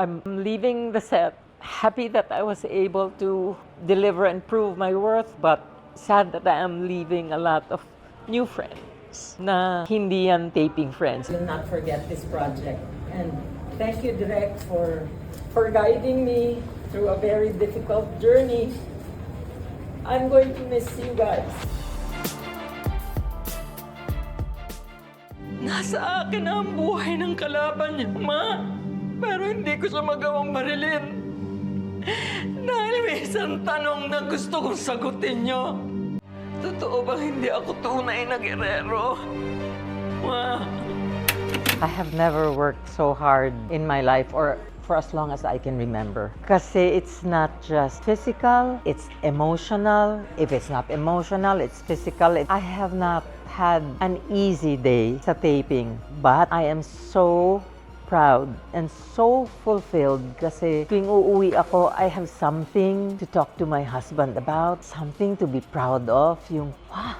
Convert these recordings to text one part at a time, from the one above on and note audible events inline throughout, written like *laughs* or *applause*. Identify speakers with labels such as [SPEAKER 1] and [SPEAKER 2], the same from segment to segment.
[SPEAKER 1] I'm leaving the set happy that I was able to deliver and prove my worth, but sad that I am leaving a lot of new friends na hindi yan taping friends.
[SPEAKER 2] will not forget this project. And thank you, Direk, for, for guiding me through a very difficult journey. I'm going to miss you guys.
[SPEAKER 1] Nasa akin ang buhay ng kalaban niya, Ma. Pero hindi ko siya magawang marilin. Dahil may isang tanong na gusto kong sagutin niyo. Totoo bang hindi ako tunay na gerero? Ma. I have never worked so hard in my life or for as long as I can remember. Kasi it's not just physical, it's emotional. If it's not emotional, it's physical. I have not had an easy day sa taping, but I am so proud and so fulfilled kasi tuwing uuwi ako, I have something to talk to my husband about, something to be proud of, yung, wow,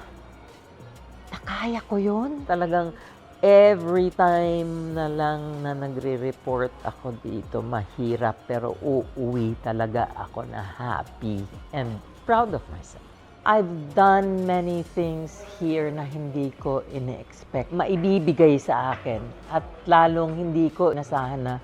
[SPEAKER 1] nakaya ko yun. Talagang every time na lang na nagre-report ako dito, mahirap pero uuwi talaga ako na happy and proud of myself. I've done many things here na hindi ko ine-expect. Maibibigay sa akin at lalong hindi ko nasahan na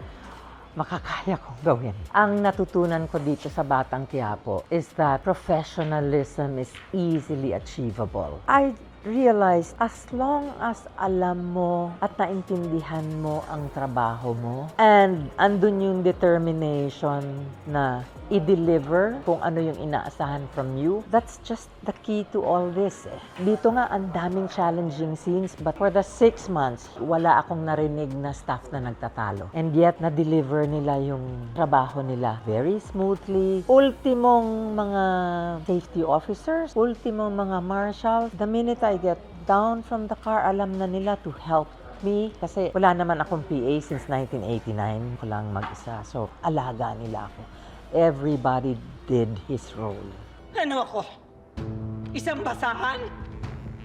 [SPEAKER 1] makakaya kong gawin. Ang natutunan ko dito sa Batang Quiapo is that professionalism is easily achievable. I realized as long as alam mo at naintindihan mo ang trabaho mo and andun yung determination na i-deliver kung ano yung inaasahan from you, that's just the key to all this. Eh. Dito nga, ang daming challenging scenes, but for the six months, wala akong narinig na staff na nagtatalo. And yet, na-deliver nila yung trabaho nila very smoothly. Ultimong mga safety officers, ultimong mga marshals, the minute I get down from the car, alam na nila to help me kasi wala naman akong PA since 1989 ko lang mag-isa. So, alaga nila ako. Everybody did his role.
[SPEAKER 3] Ano ako? Isang basahan?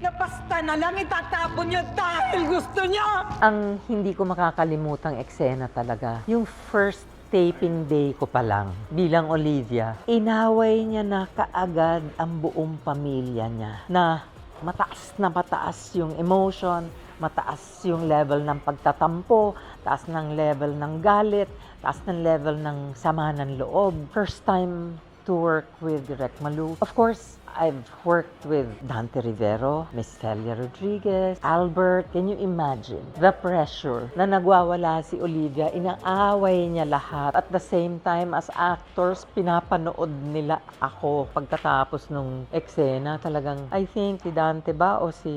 [SPEAKER 3] Napasta na lang itatapon niyo dahil gusto niya!
[SPEAKER 1] Ang hindi ko makakalimutang eksena talaga, yung first taping day ko pa lang bilang Olivia, inaway niya na kaagad ang buong pamilya niya na mataas na mataas yung emotion, mataas yung level ng pagtatampo, taas ng level ng galit, taas ng level ng sama ng loob. First time to work with Direk Malu. Of course, I've worked with Dante Rivero, Miss Celia Rodriguez, Albert. Can you imagine the pressure na nagwawala si Olivia? Inaaway niya lahat. At the same time, as actors, pinapanood nila ako pagkatapos nung eksena. Talagang, I think, si Dante ba o si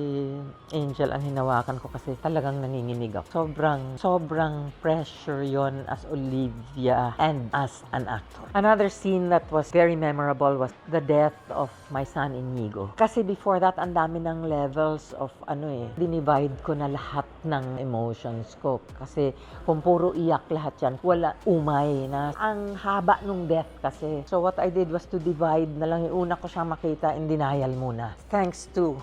[SPEAKER 1] Angel ang hinawakan ko kasi talagang nanginginig ako. Sobrang, sobrang pressure yon as Olivia and as an actor. Another scene that was very memorable was the death of my son Inigo. Kasi before that, ang dami ng levels of ano eh, dinivide ko na lahat ng emotions ko. Kasi kung puro iyak lahat yan, wala umay na. Ang haba nung death kasi. So what I did was to divide na lang. Yung una ko siyang makita in denial muna. Thanks to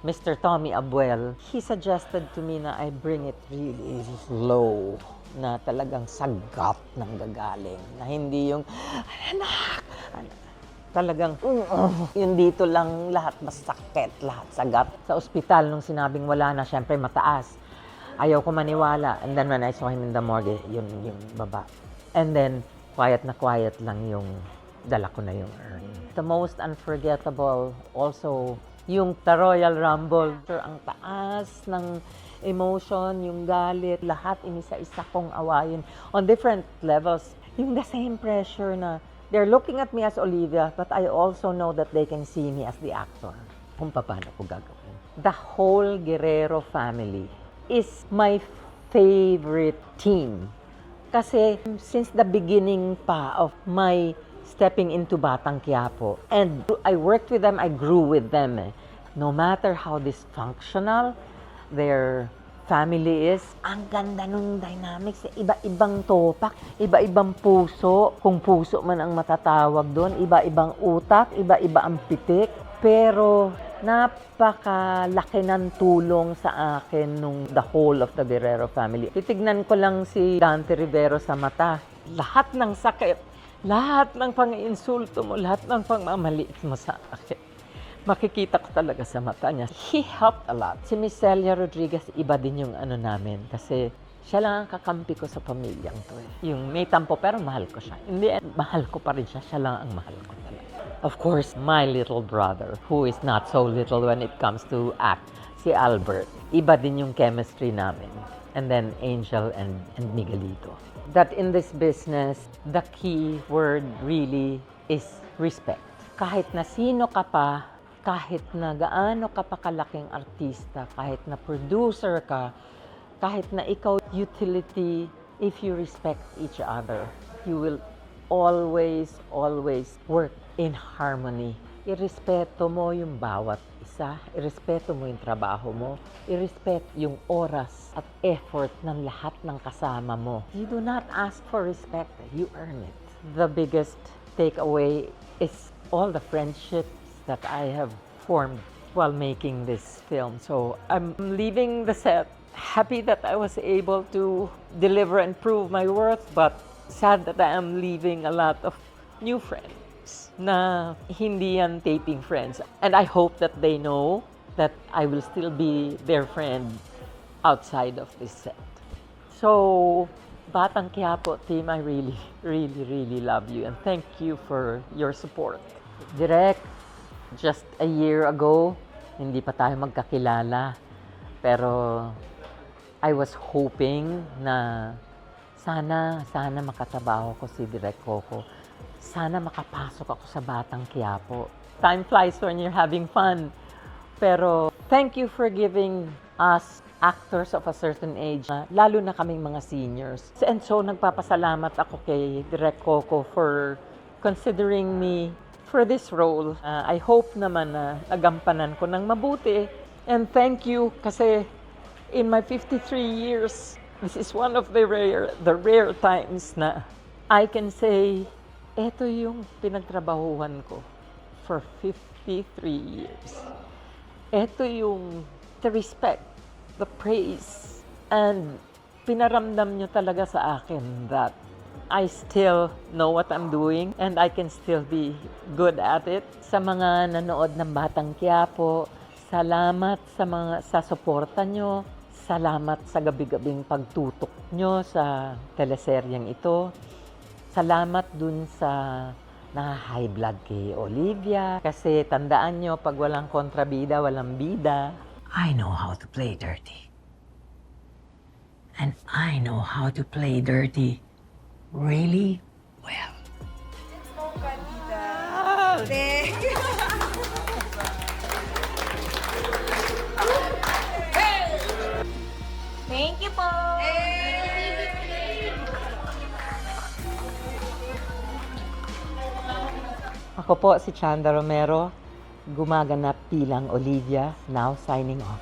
[SPEAKER 1] Mr. Tommy Abuel, he suggested to me na I bring it really slow na talagang sagat ng gagaling. Na hindi yung, anak, anak. Talagang, "Mm, yun dito lang lahat masakit, lahat sagat. Sa ospital, nung sinabing wala na, syempre mataas. Ayaw ko maniwala. And then when I saw him in the morgue, yun yung baba. And then, quiet na quiet lang yung dala ko na yung urn. The most unforgettable also yung The Royal Rumble. Sir, ang taas ng emotion, yung galit, lahat inisa-isa kong awayin on different levels. Yung the same pressure na they're looking at me as Olivia, but I also know that they can see me as the actor. Kung paano ko gagawin. The whole Guerrero family is my favorite team. Kasi since the beginning pa of my stepping into Batang Quiapo, and I worked with them, I grew with them. eh. No matter how dysfunctional their family is, ang ganda nung dynamics. Iba-ibang topak, iba-ibang puso, kung puso man ang matatawag doon, iba-ibang utak, iba-iba ang pitik. Pero napakalaki ng tulong sa akin nung the whole of the Guerrero family. Titignan ko lang si Dante Rivero sa mata. Lahat ng sakit, lahat ng pang-insulto mo, lahat ng pangmamaliit mo sa akin. Makikita ko talaga sa mata niya. He helped a lot. Si Miss Celia Rodriguez, iba din yung ano namin. Kasi siya lang ang kakampi ko sa pamilyang to eh. Yung may tampo, pero mahal ko siya. Hindi, mahal ko pa rin siya. Siya lang ang mahal ko talaga. Of course, my little brother, who is not so little when it comes to act, si Albert. Iba din yung chemistry namin. And then Angel and, and Miguelito. That in this business, the key word really is respect. Kahit na sino ka pa, kahit na gaano ka pa kalaking artista, kahit na producer ka, kahit na ikaw utility, if you respect each other, you will always, always work in harmony. Irespeto mo yung bawat isa, irespeto mo yung trabaho mo, irespeto yung oras at effort ng lahat ng kasama mo. You do not ask for respect, you earn it. The biggest takeaway is all the friendships that I have formed while making this film. So I'm leaving the set happy that I was able to deliver and prove my worth, but sad that I am leaving a lot of new friends na hindi yan taping friends. And I hope that they know that I will still be their friend outside of this set. So, Batang Quiapo team, I really, *laughs* really, really love you and thank you for your support. Direct, just a year ago, hindi pa tayo magkakilala. Pero I was hoping na sana, sana makatrabaho ko si Direk Coco. Sana makapasok ako sa Batang Quiapo. Time flies when you're having fun. Pero thank you for giving us actors of a certain age, uh, lalo na kaming mga seniors. And so nagpapasalamat ako kay Direk Coco for considering me for this role. Uh, I hope naman na nagampanan ko ng mabuti. And thank you kasi in my 53 years, this is one of the rare, the rare times na I can say, eto yung pinagtrabahuhan ko for 53 years. Ito yung the respect, the praise, and pinaramdam nyo talaga sa akin that I still know what I'm doing and I can still be good at it. Sa mga nanood ng Batang Quiapo, salamat sa mga sa suporta nyo. Salamat sa gabi-gabing pagtutok nyo sa teleseryeng ito. Salamat dun sa na high blood kay Olivia. Kasi tandaan nyo, pag walang kontrabida, walang bida. I know how to play dirty. And I know how to play dirty really well.
[SPEAKER 4] Thank you po!
[SPEAKER 1] Ako po si Chanda Romero, gumaganap bilang Olivia, now signing off.